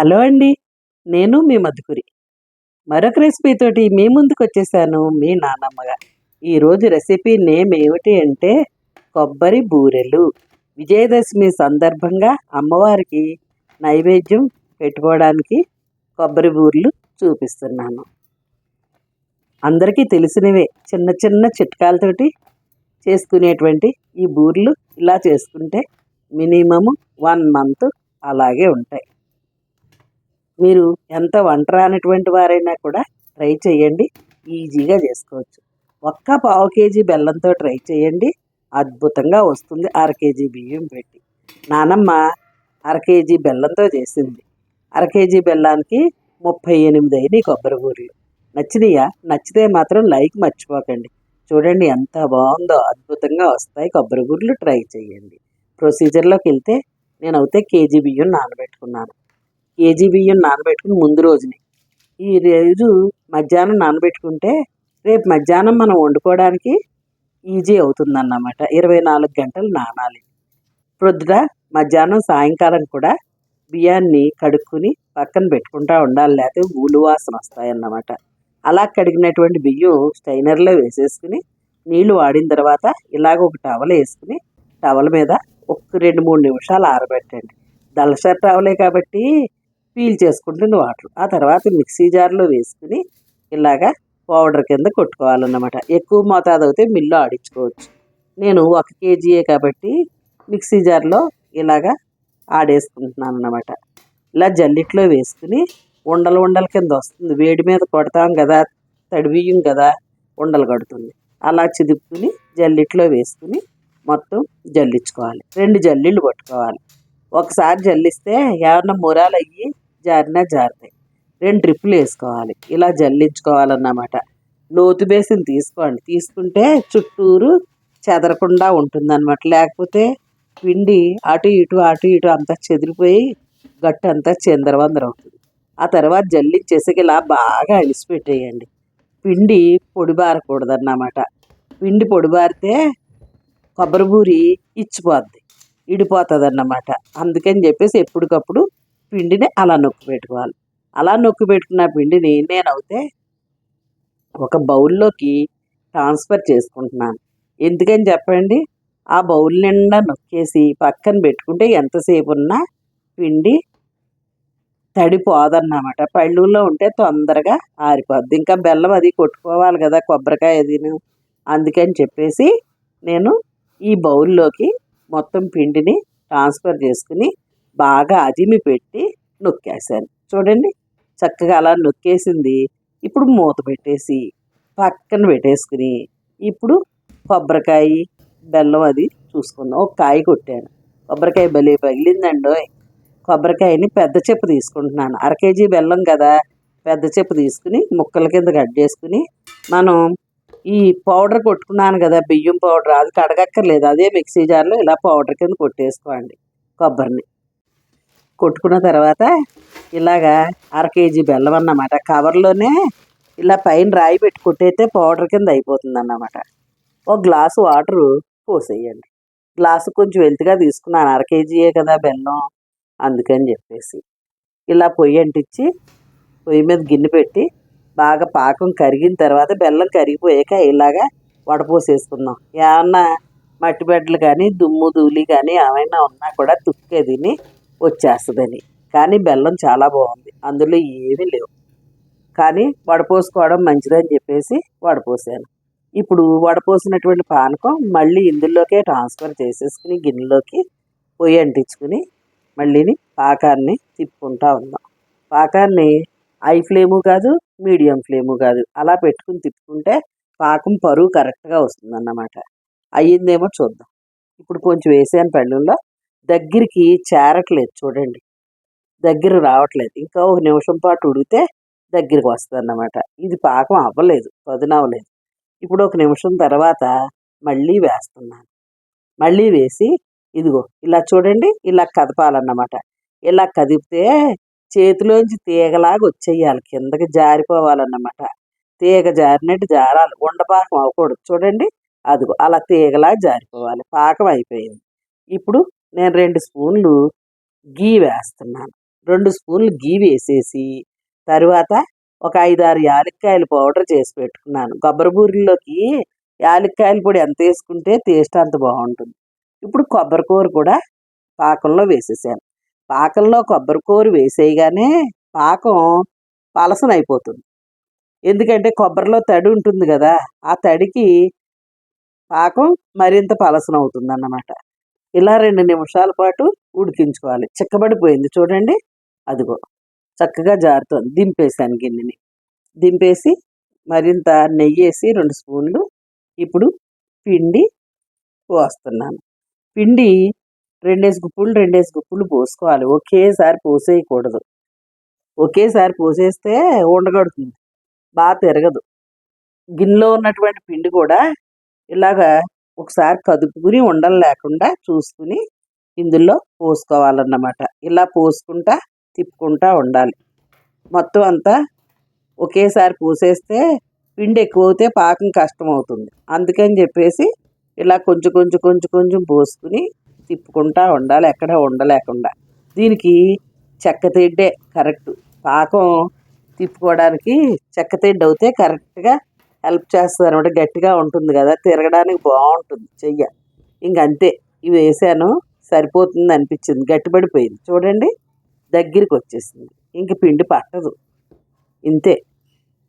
Hello అండి నేను మీ మధుకురి. మరొక రెసిపీతోటి మీ ముందుకు వచ్చేసాను మీ నానమ్మగా ఈరోజు రెసిపీ నేమ్ ఏమిటి అంటే కొబ్బరి బూరెలు. విజయదశమి సందర్భంగా అమ్మవారికి నైవేద్యం పెట్టుకోవడానికి కొబ్బరి బూరెలు చూపిస్తున్నాను. అందరికీ తెలిసినవే చిన్న చిన్న చిట్కాలతోటి చేసుకునేటువంటి ఈ బూరెలు ఇలా చేసుకుంటే మినిమము వన్ మంత్ అలాగే ఉంటాయి. మీరు ఎంత వంట రానటువంటి వారైనా కూడా ట్రై చేయండి. ఈజీగా చేసుకోవచ్చు. ఒక్క పావు కేజీ బెల్లంతో ట్రై చేయండి. అద్భుతంగా వస్తుంది. అర కేజీ బియ్యం పెట్టి. నానమ్మ అర కేజీ బెల్లంతో చేసింది. అర కేజీ బెల్లానికి ముప్పై ఎనిమిది అయినాయి కొబ్బరి ఊర్లు నచ్చినాయా? నచ్చితే మాత్రం లైక్ మర్చిపోకండి. చూడండి ఎంత బాగుందో. అద్భుతంగా వస్తాయి కొబ్బరి గుడ్లు ట్రై చేయండి. ప్రొసీజర్లోకి వెళ్తే నేను అయితే కేజీ బియ్యం నానబెట్టుకున్నాను. కేజీ బియ్యం నానబెట్టుకుని ముందు రోజుని. ఈ రోజు మధ్యాహ్నం నానబెట్టుకుంటే రేపు మధ్యాహ్నం మనం వండుకోవడానికి ఈజీ అవుతుందన్నమాట. ఇరవై నాలుగు గంటలు నానాలి. ప్రొద్దుట మధ్యాహ్నం సాయంకాలం కూడా బియ్యాన్ని కడుక్కుని పక్కన పెట్టుకుంటా ఉండాలి. లేకపోతే ఊలు వాసన వస్తాయన్నమాట. అలా కడిగినటువంటి బియ్యం స్టైనర్లో వేసేసుకుని నీళ్ళు వాడిన తర్వాత ఇలాగ ఒక టవల్ వేసుకుని టవల్ మీద ఒక రెండు మూడు నిమిషాలు ఆరబెట్టండి. దళసరి టవలే కాబట్టి పీల్ చేసుకుంటుంది వాటర్. ఆ తర్వాత మిక్సీ జార్లో వేసుకుని ఇలాగా పౌడర్ కింద కొట్టుకోవాలన్నమాట. ఎక్కువ మోతాదు అయితే మిల్లు ఆడించుకోవచ్చు. నేను ఒక కేజీయే కాబట్టి మిక్సీ జార్లో ఇలాగా ఆడేసుకుంటున్నాను అన్నమాట ఇలా జల్లిట్లో వేసుకుని ఉండలు ఉండల కింద వస్తుంది. వేడి మీద కొడతాం కదా తడివియం కదా ఉండలు కడుతుంది. అలా చిదుపుకుని జల్లిట్లో వేసుకుని మొత్తం జల్లించుకోవాలి. రెండు జల్లీలు పట్టుకోవాలి. ఒకసారి జల్లిస్తే ఏమన్నా మురాలు అయ్యి జారినా జారుతాయి. రెండు ట్రిప్పులు వేసుకోవాలి. ఇలా జల్లించుకోవాలన్నమాట. లోతు బేసిన్ తీసుకోండి. తీసుకుంటే చుట్టూరు చెదరకుండా ఉంటుందన్నమాట. లేకపోతే పిండి అటు ఇటు అటు ఇటు అంతా చెదిరిపోయి గట్టు అంతా చిందరవందర అవుతుంది. ఆ తర్వాత జల్లించేసేకి ఇలా బాగా అలిసిపెట్టేయండి. పిండి పొడిబారకూడదన్నమాట పిండి పొడిబారితే కొబ్బరి బూరి ఇచ్చిపోద్ది. ఇడిపోతుంది అన్నమాట అందుకని చెప్పేసి ఎప్పటికప్పుడు పిండిని అలా నొక్కి పెట్టుకోవాలి. అలా నొక్కి పెట్టుకున్న పిండిని నేనైతే ఒక బౌల్లోకి ట్రాన్స్ఫర్ చేసుకుంటున్నాను. ఎందుకని చెప్పండి? ఆ బౌల్ నిండా నొక్కేసి పక్కన పెట్టుకుంటే ఎంతసేపు ఉన్నా పిండి తడిపోదన్నమాట. పళ్ళుల్లో ఉంటే తొందరగా ఆరిపోద్ది. ఇంకా బెల్లం అది కొట్టుకోవాలి కదా కొబ్బరికాయ అదిను. అందుకని చెప్పేసి నేను ఈ బౌల్లోకి మొత్తం పిండిని ట్రాన్స్ఫర్ చేసుకుని బాగా అదిమి పెట్టి నొక్కేసాను చూడండి చక్కగా అలా నొక్కేసింది. ఇప్పుడు మూత పెట్టేసి పక్కన పెట్టేసుకుని ఇప్పుడు కొబ్బరికాయ బెల్లం అది చూసుకుందాం ఒక కాయ కొట్టాను. కొబ్బరికాయ భలే పగిలిందండో కొబ్బరికాయని పెద్ద చెప్పు తీసుకుంటున్నాను. అర కేజీ బెల్లం కదా పెద్ద చెప్పు తీసుకుని ముక్కల కింద కట్ చేసుకుని మనం ఈ పౌడర్ కొట్టుకున్నాను కదా బియ్యం పౌడర్. అది కడగక్కర్లేదు. అదే మిక్సీ జార్లో ఇలా పౌడర్ కింద కొట్టేసుకోండి కొబ్బరిని. కొట్టుకున్న తర్వాత ఇలాగా అర కేజీ బెల్లం అన్నమాట. కవర్లోనే ఇలా పైన రాయి పెట్టి కొట్టేస్తే పౌడర్ కింద అయిపోతుంది అన్నమాట ఒక గ్లాసు వాటరు పోసేయండి. గ్లాసు కొంచెం వెల్తిగా తీసుకున్నాను. అర కేజీయే కదా బెల్లం. అందుకని చెప్పేసి ఇలా పొయ్యి అంటించి పొయ్యి మీద గిన్నె పెట్టి బాగా పాకం కరిగిన తర్వాత బెల్లం కరిగిపోయాక ఇలాగా వడపోసేసుకుందాం. ఏమన్నా మట్టి బెడ్డలు కానీ దుమ్ము ధూళి కానీ ఏమైనా ఉన్నా కూడా తుక్కే తిని వచ్చేస్తుందని. కానీ బెల్లం చాలా బాగుంది. అందులో ఏమీ లేవు. కానీ వడపోసుకోవడం మంచిదని చెప్పేసి వడపోసాను. ఇప్పుడు వడపోసినటువంటి పానకం మళ్ళీ ఇందులోకే ట్రాన్స్ఫర్ చేసేసుకుని గిన్నెలోకి పొయ్యి అంటించుకుని మళ్ళీని పాకాన్ని తిప్పుకుంటా ఉందాం. పాకాన్ని హై ఫ్లేము కాదు మీడియం ఫ్లేము కాదు. అలా పెట్టుకుని తిప్పుకుంటే పాకం పరువు కరెక్ట్గా వస్తుంది అన్నమాట అయ్యిందేమో చూద్దాం. ఇప్పుడు కొంచెం వేసాను పళ్ళెంలో దగ్గరికి చేరట్లేదు చూడండి. దగ్గర రావట్లేదు. ఇంకా ఒక నిమిషం పాటు ఉడితే దగ్గరికి వస్తుంది అన్నమాట ఇది పాకం అవ్వలేదు పదునవ్వలేదు ఇప్పుడు ఒక నిమిషం తర్వాత మళ్ళీ వేస్తున్నాను. మళ్ళీ వేసి ఇదిగో ఇలా చూడండి ఇలా కదపాలన్నమాట. ఇలా కదిపితే చేతిలోంచి తీగలాగా వచ్చేయాలి. కిందకి జారిపోవాలన్నమాట. తీగ జారినట్టు జారాలి. ఉండపాకం అవ్వకూడదు. చూడండి. అదిగో అలా తీగలా జారిపోవాలి. పాకం అయిపోయింది. ఇప్పుడు నేను రెండు స్పూన్లు గీ వేస్తున్నాను. రెండు స్పూన్లు గీ వేసేసి తరువాత ఒక ఐదారు యాలక్కాయలు పౌడర్ చేసి పెట్టుకున్నాను. కొబ్బరి బూరెల్లోకి యాలక్కాయల పొడి ఎంత వేసుకుంటే టేస్ట్ అంత బాగుంటుంది. ఇప్పుడు కొబ్బరి కూర కూడా పాకంలో వేసేసాను. పాకంలో కొబ్బరికూరి వేసేయగానే పాకం పలసన అయిపోతుంది ఎందుకంటే కొబ్బరిలో తడి ఉంటుంది కదా ఆ తడికి పాకం మరింత పలసన అవుతుంది అన్నమాట ఇలా రెండు నిమిషాల పాటు ఉడికించుకోవాలి. చిక్కబడిపోయింది చూడండి. అదిగో చక్కగా జారుతుంది. దింపేసాను గిన్నెని. దింపేసి మరింత నెయ్యి వేసి రెండు స్పూన్లు ఇప్పుడు పిండి పోస్తున్నాను. పిండి రెండేసి గుప్పులు రెండేసి గుప్పులు పోసుకోవాలి. ఒకేసారి పోసేయకూడదు. ఒకేసారి పోసేస్తే ఉండగడుతుంది. బాగా తిరగదు. గిన్నెలో ఉన్నటువంటి పిండి కూడా ఇలాగా ఒకసారి కదుపుకుని ఉండలు లేకుండా చూసుకుని ఇందులో పోసుకోవాలన్నమాట. ఇలా పోసుకుంటా తిప్పుకుంటా ఉండాలి. మొత్తం అంతా ఒకేసారి పోసేస్తే పిండి ఎక్కువ అవుతే పాకం కష్టం అవుతుంది అందుకని చెప్పేసి ఇలా కొంచెం కొంచెం కొంచెం కొంచెం పోసుకుని తిప్పుకుంటా ఉండాలి ఎక్కడ ఉండలేకుండా. దీనికి చెక్కతిడ్డే కరెక్ట్. పాకం తిప్పుకోవడానికి చెక్కతిడ్డ అవుతే కరెక్ట్గా హెల్ప్ చేస్తుంది అనమాట గట్టిగా ఉంటుంది కదా తిరగడానికి బాగుంటుంది చెయ్య. ఇంకంతే ఇవి వేసాను సరిపోతుంది అనిపించింది. గట్టిపడిపోయింది. చూడండి దగ్గరికి వచ్చేసింది. ఇంక పిండి పట్టదు. ఇంతే.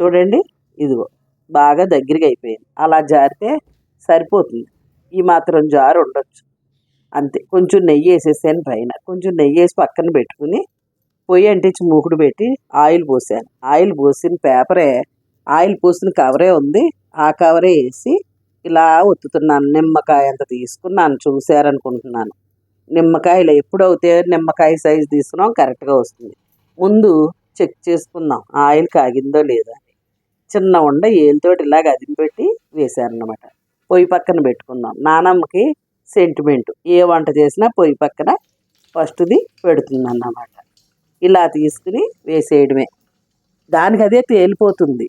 చూడండి ఇదిగో బాగా దగ్గరికి అయిపోయింది అలా జారితే సరిపోతుంది. ఈ మాత్రం జారు ఉండొచ్చు. అంతే. కొంచెం నెయ్యి వేసేసాను పైన. కొంచెం నెయ్యి వేసి పక్కన పెట్టుకుని పొయ్యి అంటించి మూకుడు పెట్టి ఆయిల్ పోసాను. ఆయిల్ పోసిన పేపరే ఆయిల్ పోసిన కవరే ఉంది. ఆ కవరే వేసి ఇలా ఒత్తుతున్నాను. నిమ్మకాయ అంత తీసుకున్నాను. చూశారనుకుంటున్నాను. నిమ్మకాయలు ఎప్పుడైతే నిమ్మకాయ సైజు తీసుకున్నాం కరెక్ట్గా వస్తుంది. ముందు చెక్ చేసుకుందాం ఆయిల్ కాగిందో లేదో అని. చిన్న ఉండ ఏలితోటి ఇలాగ అదింపెట్టి వేశాను అనమాట పొయ్యి పక్కన పెట్టుకుందాం. నానమ్మకి సెంటిమెంట్ ఏ వంట చేసినా పొయ్యి పక్కన ఫస్ట్ది పెడుతుంది అన్నమాట ఇలా తీసుకుని వేసేయడమే. దానికి అదే తేలిపోతుంది.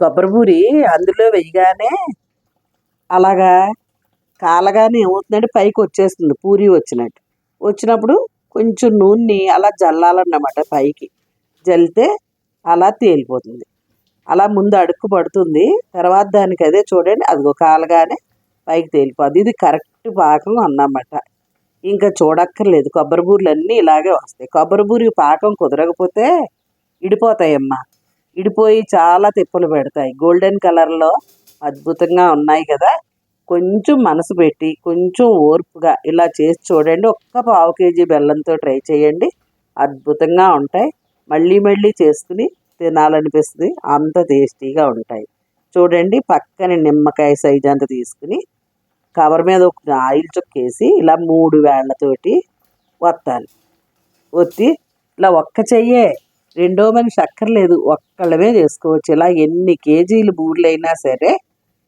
కొబ్బరిపూరి అందులో వేయగానే అలాగా కాలగానే ఏమవుతుందంటే పైకి వచ్చేస్తుంది పూరి వచ్చినట్టు. వచ్చినప్పుడు కొంచెం నూనె అలా జల్లాలన్నమాట పైకి. జల్లితే అలా తేలిపోతుంది. అలా ముందు అడుక్కు పడుతుంది. తర్వాత దానికి అదే చూడండి అదిగో కాలగానే పైకి తేలిపోద్ది. ఇది కరెక్ట్ పాకం అన్నమాట. ఇంకా చూడక్కర్లేదు. కొబ్బరి బూరెలు అన్నీ ఇలాగే వస్తాయి. కొబ్బరి బూరి పాకం కుదరకపోతే ఇడిపోతాయమ్మా. ఇడిపోయి చాలా తిప్పలు పెడతాయి. గోల్డెన్ కలర్లో అద్భుతంగా ఉన్నాయి కదా. కొంచెం మనసు పెట్టి కొంచెం ఓర్పుగా ఇలా చేసి చూడండి. ఒక్క పావు కేజీ బెల్లంతో ట్రై చేయండి. అద్భుతంగా ఉంటాయి. మళ్ళీ మళ్ళీ చేసుకుని తినాలనిపిస్తుంది. అంత టేస్టీగా ఉంటాయి. చూడండి పక్కన నిమ్మకాయ సైజ్ అంత తీసుకుని కవర్ మీద ఒక ఆయిల్ చుక్కేసి ఇలా మూడు వేళ్ళతోటి వత్తాలి. ఒత్తి ఇలా ఒక్క చెయ్యే. రెండో మనిషి అక్కర్లేదు. ఒక్కళ్ళమే చేసుకోవచ్చు ఇలా ఎన్ని కేజీలు బూర్లైనా సరే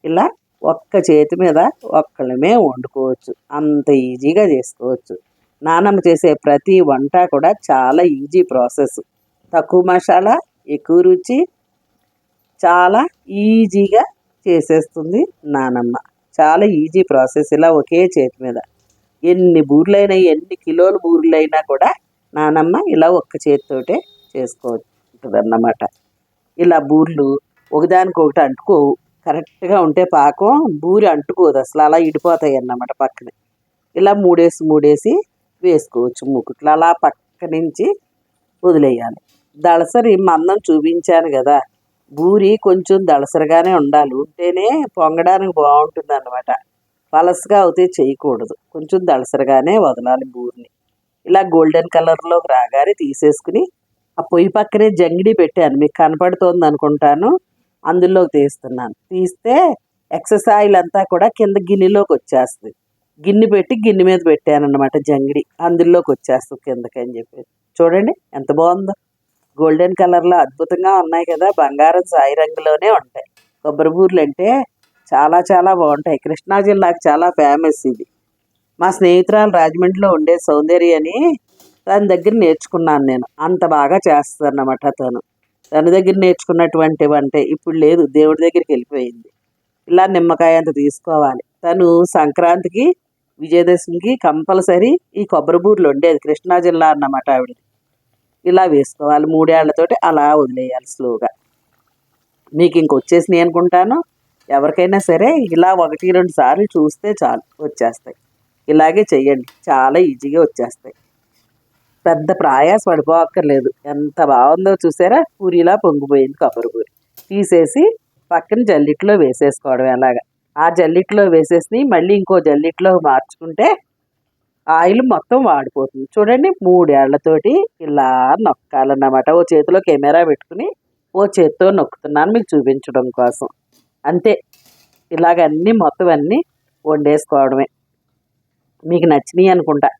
ఇలా ఒక్క చేతి మీద ఒక్కళ్ళమే వండుకోవచ్చు. అంత ఈజీగా చేసుకోవచ్చు. నానమ్మ చేసే ప్రతి వంట కూడా చాలా ఈజీ ప్రాసెస్. తక్కువ మసాలా ఎక్కువ రుచి చాలా ఈజీగా చేసేస్తుంది నానమ్మ. చాలా ఈజీ ప్రాసెస్ ఇలా ఒకే చేతి మీద. ఎన్ని బూర్లైనా ఎన్ని కిలోల బూర్లైనా కూడా నానమ్మ ఇలా ఒక్క చేతితోటే చేసుకోవచ్చు అన్నమాట ఇలా బూర్లు ఒకదానికొకటి అంటుకోవు. కరెక్ట్గా ఉంటే పాకం బూరి అంటుకోదు అసలు. అలా ఇడిపోతాయి అన్నమాట పక్కన. ఇలా మూడేసి మూడేసి వేసుకోవచ్చు మూకుట్లు. అలా పక్క నుంచి వదిలేయాలి. దళసరి మందం చూపించాను కదా. బూరి కొంచెం దళసరిగానే ఉండాలి. ఉంటేనే పొంగడానికి బాగుంటుంది అన్నమాట పలసగా అవుతే చేయకూడదు. కొంచెం దళసరిగానే వదలాలి బూరిని. ఇలా గోల్డెన్ కలర్లోకి రాగానే తీసేసుకుని ఆ పొయ్యి పక్కనే జంగిడి పెట్టాను. మీకు కనపడుతోంది అనుకుంటాను. అందులోకి తీస్తున్నాను. తీస్తే ఎక్సెస్ ఆయిల్ అంతా కూడా కింద గిన్నెలోకి వచ్చేస్తుంది. గిన్నె పెట్టి గిన్నె మీద పెట్టాను అనమాట జంగిడి. అందులోకి వచ్చేస్తుంది కిందకి అని చెప్పి చూడండి ఎంత బాగుందో. గోల్డెన్ కలర్లో అద్భుతంగా ఉన్నాయి కదా. బంగారం సాయి రంగులోనే ఉంటాయి. కొబ్బరి బూర్లు అంటే చాలా చాలా బాగుంటాయి. కృష్ణా జిల్లాకు చాలా ఫేమస్ ఇది. మా స్నేహితురాలు రాజమండ్రిలో ఉండే సౌందర్య అని తన దగ్గర నేర్చుకున్నాను నేను. అంత బాగా చేస్తానమాట తను. తన దగ్గర నేర్చుకున్నటువంటి వంట ఇప్పుడు లేదు. దేవుడి దగ్గరికి వెళ్ళిపోయింది. ఇలా నిమ్మకాయ అంత తీసుకోవాలి. తను సంక్రాంతికి విజయదశమికి కంపల్సరీ ఈ కొబ్బరి బూర్లు ఉండేది కృష్ణా జిల్లా అన్నమాట ఆవిడది. ఇలా వేసుకోవాలి. మూడేళ్ళతోటి అలా వదిలేయాలి స్లోగా. మీకు ఇంక వచ్చేసినాయి అనుకుంటాను. ఎవరికైనా సరే ఇలా ఒకటి రెండు సార్లు చూస్తే చాలు వచ్చేస్తాయి. ఇలాగే చెయ్యండి. చాలా ఈజీగా వచ్చేస్తాయి. పెద్ద ప్రయాస పడిపోక్కర్లేదు. ఎంత బాగుందో చూసారా? పూరిలా పొంగిపోయింది కొబ్బరి పూరి. తీసేసి పక్కన జల్లిట్లో వేసేసుకోవడం ఎలాగా ఆ జల్లిట్లో వేసేసి మళ్ళీ ఇంకో జల్లిట్లో మార్చుకుంటే ఆయిల్ మొత్తం వాడిపోతుంది. చూడండి మూడేళ్ళతోటి ఇలా నొక్కాలన్నమాట. ఓ చేతిలో కెమెరా పెట్టుకుని ఓ చేత్తో నొక్కుతున్నాను మీకు చూపించడం కోసం. అంతే. ఇలాగన్నీ మొత్తం అన్నీ వండేసుకోవడమే. మీకు నచ్చినాయి అనుకుంటా.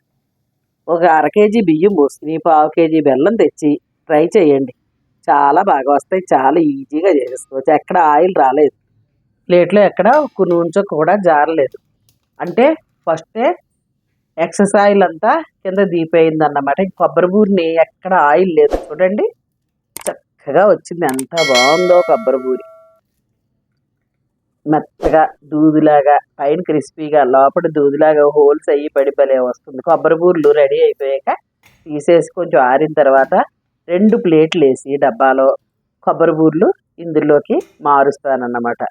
ఒక అర కేజీ బియ్యం పోసుకుని పావు కేజీ బెల్లం తెచ్చి ట్రై చేయండి. చాలా బాగా వస్తాయి. చాలా ఈజీగా చేసుకోవచ్చు ఎక్కడ ఆయిల్ రాలేదు. ప్లేట్లో ఎక్కడ ఒక్క నూనె కూడా జారలేదు. అంటే ఫస్టే ఎక్సెస్ ఆయిల్ అంతా కింద దీపైంది అన్నమాట కొబ్బరి బూరిని ఎక్కడ ఆయిల్ లేదు. చూడండి. చక్కగా వచ్చింది. ఎంత బాగుందో కొబ్బరి బూరి. మెత్తగా దూదిలాగా పైన క్రిస్పీగా లోపల దూదిలాగా హోల్స్ అయ్యి పడి భలే వస్తుంది. కొబ్బరి బూరెలు రెడీ అయిపోయాక తీసేసి కొంచెం ఆరిన తర్వాత రెండు ప్లేట్లు వేసి డబ్బాలో కొబ్బరి బూరెలు ఇందులోకి మారుస్తానన్నమాట.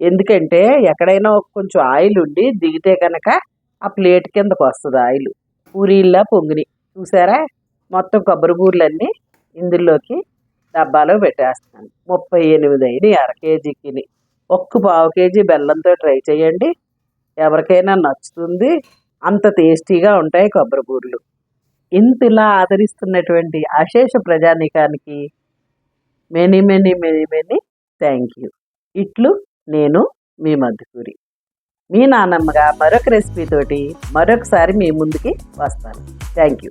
ఎందుకంటే ఎక్కడైనా కొంచెం ఆయిల్ ఉండి దిగితే కనుక ఆ ప్లేట్ కిందకు వస్తుంది ఆయిల్. పూరీల్లా పొంగిని. చూసారా? మొత్తం కొబ్బరి బూరెలన్నీ ఇందులోకి డబ్బాలో పెట్టేస్తాను ముప్పై ఎనిమిది అయినాయి అర కేజీకి ఒక్క పావు కేజీ బెల్లంతో ట్రై చేయండి. ఎవరికైనా నచ్చుతుంది. అంత టేస్టీగా ఉంటాయి కొబ్బరి బూరలు. ఇంతలా ఆదరిస్తున్నటువంటి అశేష ప్రజానికానికి many many many many thank you. ఇట్లు నేను మీ మధుకూరి. మీ నాన్నమ్మగా మరొక రెసిపీతోటి మరొకసారి మీ ముందుకి వస్తాను థ్యాంక్ యూ.